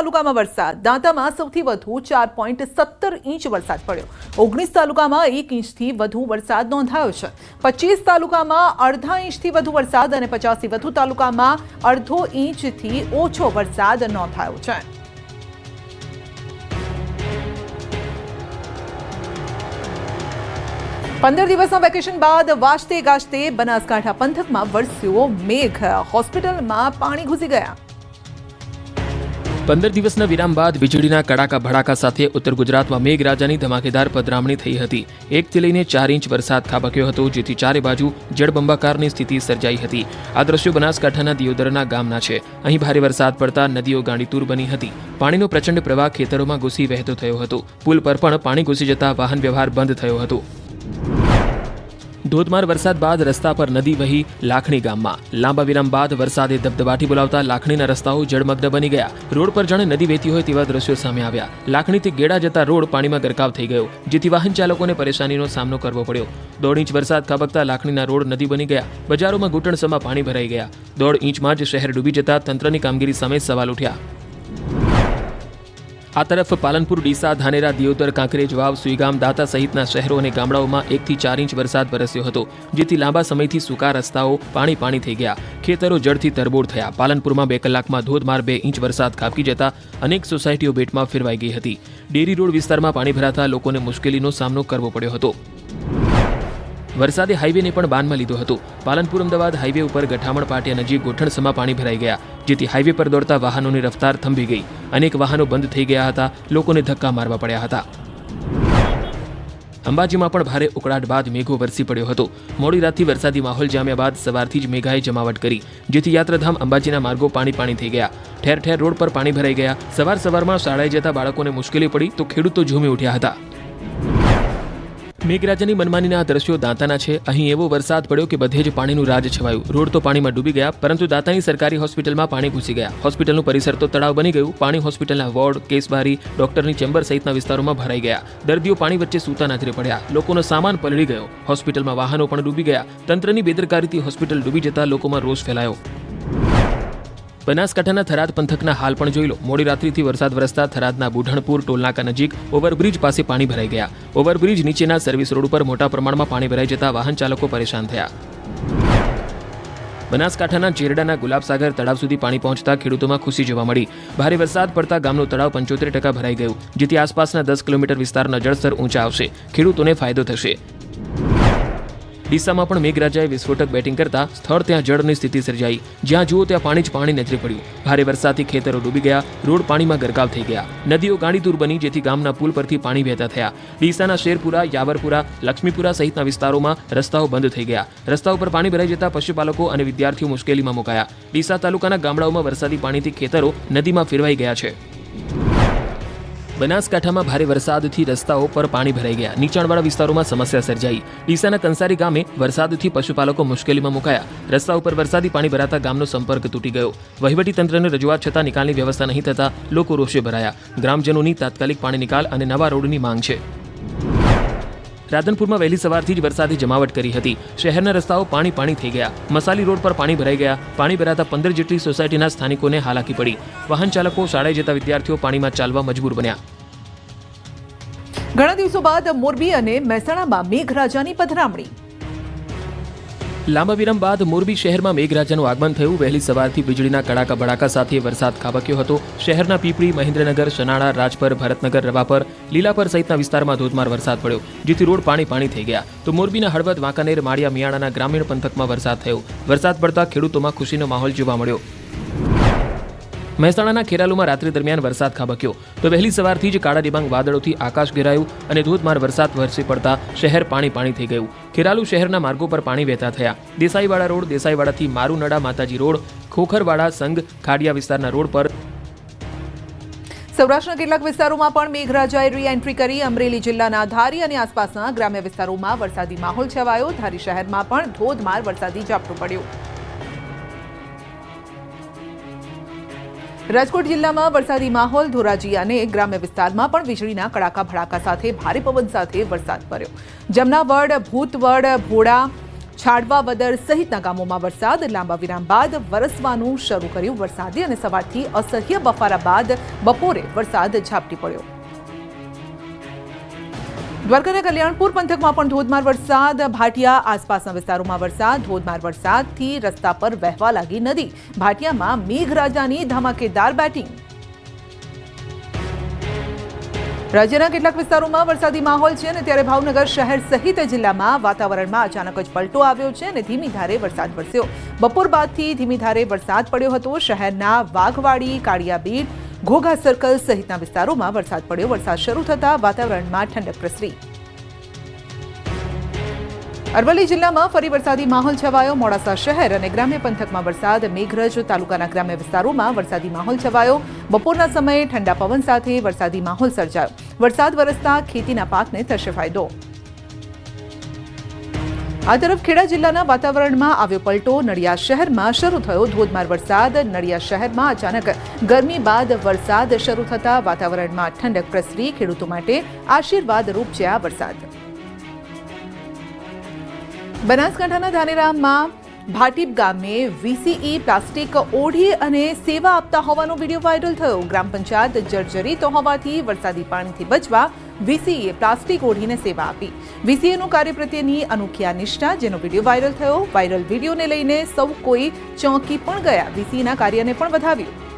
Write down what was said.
તાલુકામાં વરસાદ. દાંતામાં સૌથી વધુ ચાર પોઈન્ટ સત્તર ઇંચ વરસાદ પડ્યો. ઓગણીસ તાલુકામાં એક ઇંચથી વધુ વરસાદ નોંધાયો છે. પચીસ તાલુકામાં અડધા ઇંચથી વધુ વરસાદ અને પચાસથી વધુ તાલુકામાં અડધો ઇંચથી ઓછો વરસાદ નોંધાયો છે. પંદર દિવસના વેકેશન બાદ વાજતે ગાજતે બનાસકાંઠા પંથકમાં વરસ્યો મેઘ. હોસ્પિટલમાં પાણી ઘૂસી ગયા. પંદર દિવસના વિરામ બાદ વીજળીના કડાકા ભડાકા સાથે ઉત્તર ગુજરાતમાં મેઘરાજાની ધમાકેદાર પધરામણી થઈ હતી. એકથી લઈને ચાર ઇંચ વરસાદ ખાબક્યો હતો, જેથી ચારે બાજુ જળબંબાકારની સ્થિતિ સર્જાઈ હતી. આ દ્રશ્યો બનાસકાંઠાના દિયોદરના ગામના છે. અહીં ભારે વરસાદ પડતા નદીઓ ગાંડીતુર બની હતી. પાણીનો પ્રચંડ પ્રવાહ ખેતરોમાં ઘૂસી વહેતો થયો હતો. પુલ પર પણ પાણી ઘૂસી જતા વાહન વ્યવહાર બંધ થયો હતો. ધોધમાર વરસાદ બાદ રસ્તા પર નદી વહી લાખણી ગામમાં. લાંબા વિરામ બાદ વરસાદે ધબધબાટી બોલાવતા લાખણીના રસ્તાઓ જળમગ્ન બની ગયા. રોડ પર જાણે નદી વહેતી હોય તેવા દ્રશ્યો સામે આવ્યા. લાખણીથી ગેડા જતા રોડ પાણીમાં ગરકાવ થઈ ગયો, જેથી વાહન ચાલકોને પરેશાનીનો સામનો કરવો પડ્યો. દોઢ ઇંચ વરસાદ ખાબકતા લાખણીના રોડ નદી બની ગયા. બજારોમાં ઘૂંટણસમાં પાણી ભરાઈ ગયા. દોઢ ઇંચમાં જ શહેર ડૂબી જતા તંત્રની કામગીરી સામે સવાલ ઉઠ્યા. આ તરફ પાલનપુર, ડીસા, ધાનેરા, દિયોદર, કાંકરેજ, વાવ, સુઈગામ, દાતા સહિતના શહેરો અને ગામડાઓમાં એકથી ચાર ઇંચ વરસાદ વરસ્યો હતો, જેથી લાંબા સમયથી સૂકા રસ્તાઓ પાણી પાણી થઈ ગયા. ખેતરો જળથી તરબોળ થયા. પાલનપુરમાં બે કલાકમાં ધોધમાર બે ઇંચ વરસાદ ખાબકી જતા અનેક સોસાયટીઓ બેટમાં ફેરવાઈ ગઈ હતી. ડેરી રોડ વિસ્તારમાં પાણી ભરાતા લોકોને મુશ્કેલીનો સામનો કરવો પડ્યો હતો. વરસાદે હાઈવેને પણ બાનમાં લીધો હતો. પાલનપુર, અમદાવાદ હાઈવે ઉપર ગઠામણ પાટિયા નજીક ગોઠણસમાં પાણી ભરાઈ ગયા, જેથી હાઈવે પર દોડતા વાહનોની રફતાર થંભી ગઈ. અનેક વાહનો બંધ થઈ ગયા હતા, લોકોને ધક્કા મારવા પડ્યા હતા. અંબાજીમાં પણ ભારે ઉકળાટ બાદ મેઘો વરસી પડ્યો હતો. મોડી રાતથી વરસાદી માહોલ જામ્યા બાદ સવારથી જ મેઘાએ જમાવટ કરી, જેથી યાત્રાધામ અંબાજીના માર્ગો પાણી પાણી થઈ ગયા. ઠેર ઠેર રોડ પર પાણી ભરાઈ ગયા. સવાર સવારમાં શાળાએ જતા બાળકોને મુશ્કેલી પડી તો ખેડૂતો ઝૂમી ઉઠ્યા હતા. મેઘરાજાની મનમાનીના આ દ્રશ્યો દાંતાના છે. અહીં એવો વરસાદ પડ્યો કે બધે જ પાણીનું રાજ છવાયું. રોડ તો પાણીમાં ડૂબી ગયા, પરંતુ દાંતાની સરકારી હોસ્પિટલમાં પાણી ઘૂસી ગયા. હોસ્પિટલનું પરિસર તો તળાવ બની ગયું. પાણી હોસ્પિટલના વોર્ડ, કેસબારી, ડોક્ટરની ચેમ્બર સહિતના વિસ્તારોમાં ભરાઈ ગયા. દર્દીઓ પાણી વચ્ચે સૂતા નજરે પડ્યા. લોકોનો સામાન પલળી ગયો. હોસ્પિટલમાં વાહનો પણ ડૂબી ગયા. તંત્રની બેદરકારીથી હોસ્પિટલ ડૂબી જતા લોકોમાં રોષ ફેલાયો. બનાસકાંઠાના થરાદ પંથકના હાલ પણ જોઈ લો. મોડી રાત્રિથી વરસાદ વરસતા થરાદના બુઢણપુર, ટોલનાકા નજીક ઓવરબ્રિજ પાસે પાણી ભરાઈ ગયા. ઓવરબ્રિજ નીચેના સર્વિસ રોડ ઉપર મોટા પ્રમાણમાં પાણી ભરાઈ જતા વાહન ચાલકો પરેશાન થયા. બનાસકાંઠાના ચેરડાના ગુલાબસાગર તળાવ સુધી પાણી પહોંચતા ખેડૂતોમાં ખુશી જોવા મળી. ભારે વરસાદ પડતા ગામનું તળાવ પંચોતેર ટકા ભરાઈ ગયું. જેથી આસપાસના દસ કિલોમીટર વિસ્તારના જળસ્તર ઊંચા આવશે. ખેડૂતોને ફાયદો થશે. ડીસામાં પણ મેઘરાજાએ વિસ્ફોટક બેટિંગ કરતા સ્થળ ત્યાં જળની સ્થિતિ સર્જાઈ. જ્યાં જુઓ ત્યાં પાણી જ પાણી નજરે પડ્યું. ભારે વરસાદથી ખેતરો ડૂબી ગયા, રોડ પાણીમાં ગરકાવ થઈ ગયા. નદીઓ ગાંડીતુર બની, જેથી ગામના પુલ પરથી પાણી વહેતા થયા. ડીસાના શેરપુરા, યાવરપુરા, લક્ષ્મીપુરા સહિતના વિસ્તારોમાં રસ્તાઓ બંધ થઈ ગયા. રસ્તા ઉપર પાણી ભરાઈ જતા પશુપાલકો અને વિદ્યાર્થીઓ મુશ્કેલીમાં મુકાયા. ડીસા તાલુકાના ગામડાઓમાં વરસાદી પાણીથી ખેતરો નદીમાં ફેરવાઈ ગયા છે. બનાસકાંઠામાં ભારે વરસાદથી રસ્તાઓ પર પાણી ભરાઈ ગયા. નીચાણવાળા વિસ્તારોમાં સમસ્યા સર્જાઈ. ડીસાના કંસારી ગામે વરસાદથી પશુપાલકો મુશ્કેલીમાં મુકાયા. રસ્તા ઉપર વરસાદી પાણી ભરાતા ગામનો સંપર્ક તૂટી ગયો. વહીવટી તંત્રને રજૂઆત છતાં નિકાલની વ્યવસ્થા નહીં થતા લોકો રોષે ભરાયા. ગ્રામજનોની તાત્કાલિક પાણી નિકાલ અને નવા રોડની માંગ છે. રાધનપુરમાં વહેલી સવારથી જ વરસાદે જમાવટ કરી હતી. શહેરના રસ્તાઓ પાણી પાણી થઈ ગયા. મસાલી રોડ પર પાણી ભરાઈ ગયા. પાણી ભરાતા પંદર જેટલી સોસાયટીના સ્થાનિકોને હાલાકી પડી. વાહન ચાલકો શાળાએ જતા વિદ્યાર્થીઓ પાણીમાં ચાલવા મજબૂર બન્યા. ઘણા દિવસો બાદ મોરબી અને મહેસાણામાં મેઘરાજાની પધરામણી. લાંબા વિરામ બાદ મોરબી શહેરમાં મેઘરાજાનું આગમન થયું. વહેલી સવારથી વીજળીના કડાકા ભડાકા સાથે વરસાદ ખાબક્યો હતો. શહેરના પીપળી, મહેન્દ્રનગર, શનાળા, રાજપર, ભરતનગર, રવાપર, લીલાપર સહિતના વિસ્તારમાં ધોધમાર વરસાદ પડ્યો, જેથી રોડ પાણી પાણી થઈ ગયા. તો મોરબીના હળવદ, વાંકાનેર, માળિયા, મિયાણાના ગ્રામીણ પંથકમાં વરસાદ થયો. વરસાદ પડતા ખેડૂતોમાં ખુશીનો માહોલ જોવા મળ્યો. મહેસાણાના ખેરાલુમાં રાત્રિ દરમિયાન વરસાદ ખાબક્યો. તો વહેલી સવારથી જ કાળા ડિબાંગ વાદળોથી આકાશ ઘેરાયું અને ધોધમાર વરસાદ વરસી પડતા શહેર પાણી પાણી થઈ ગયું. ખેરાલુ શહેરના માર્ગો પર પાણી વહેતા થયા. દેસાઈવાડા રોડ, દેસાઈવાડાથી મારુનડા માતાજી રોડ, ખોખરવાડા, સંઘ, ખાડિયા વિસ્તારના રોડ પર સૌરાષ્ટ્રના કેટલાક વિસ્તારોમાં પણ મેઘરાજાએ રી એન્ટ્રી કરી અમરેલી જિલ્લાના ધારી અને આસપાસના ગ્રામ્ય વિસ્તારોમાં વરસાદી માહોલ છવાયો. ધારી શહેરમાં પણ ધોધમાર વરસાદી ઝાપટું પડ્યું. રાજકોટ જિલ્લામાં વરસાદી માહોલ, ધોરાજી અને ગ્રામ્ય વિસ્તારમાં પણ વીજળીના કડાકા ભડાકા સાથે ભારે પવન સાથે વરસાદ પડ્યો. જમનાવડ ભૂતવડ ભોડા છાડવા વદર સહિતના ગામોમાં વરસાદ, લાંબા વિરામ બાદ વરસવાનું શરૂ કર્યું વરસાદી અને સવારથી અસહ્ય બફારા બાદ બપોરે વરસાદ ઝાપટી પડ્યો. દ્વારકાના કલ્યાણપુર પંથકમાં પણ ધોધમાર વરસાદ, ભાટિયા આસપાસના વિસ્તારોમાં વરસાદ, ધોધમાર વરસાદથી રસ્તા પર વહેવા લાગી નદી. ભાટિયામાં મેઘરાજાની ધમાકેદાર બેટિંગ. રાજ્યના કેટલાક વિસ્તારોમાં વરસાદી માહોલ છે અને ત્યારે ભાવનગર શહેર સહિત જિલ્લામાં વાતાવરણમાં અચાનક જ પલટો આવ્યો છે અને ધીમી ધારે વરસાદ વરસ્યો. બપોર બાદથી ધીમી ધારે વરસાદ પડ્યો હતો. શહેરના વાઘવાડી કાળિયાબીડ ઘોઘા સર્કલ સહિતના વિસ્તારોમાં વરસાદ પડ્યો. વરસાદ શરૂ થતાં વાતાવરણમાં ઠંડક પ્રસરી. અરવલ્લી જિલ્લામાં ફરી વરસાદી માહોલ છવાયો. મોડાસા શહેર અને ગ્રામ્ય પંથકમાં વરસાદ. મેઘરજ તાલુકાના ગ્રામ્ય વિસ્તારોમાં વરસાદી માહોલ છવાયો. બપોરના સમયે ઠંડા પવન સાથે વરસાદી માહોલ સર્જાયો. વરસાદ વરસતા ખેતીના પાકને થશે ફાયદો. આ તરફ ખેડા જિલ્લાના વાતાવરણમાં આવ્યો પલટો. નડિયાદ શહેરમાં શરૂ થયો ધોધમાર વરસાદ. નડિયા શહેરમાં અચાનક ગરમી બાદ વરસાદ શરૂ થતા વાતાવરણમાં ઠંડક પ્રસરી. ખેડૂતો માટે આશીર્વાદરૂપ છે આ વરસાદ. બનાસકાંઠાના ધાનેરામમાં ભાટીપ ગામે વીસીઈ પ્લાસ્ટિક ઓઢી અને સેવા આપતા હોવાનો વીડિયો વાયરલ થયો. ગ્રામ પંચાયત જર્જરિત હોવાથી વરસાદી પાણીથી બચવા વીસીઈએ પ્લાસ્ટિક ઓઢીને સેવા આપી. વીસીએનું કાર્ય પ્રત્યેની અનોખી આ નિષ્ઠા જેનો વીડિયો વાયરલ થયો. વાયરલ વિડીયોને લઈને સૌ કોઈ ચોંકી પણ ગયા. વીસીના કાર્યને પણ વધાવ્યું.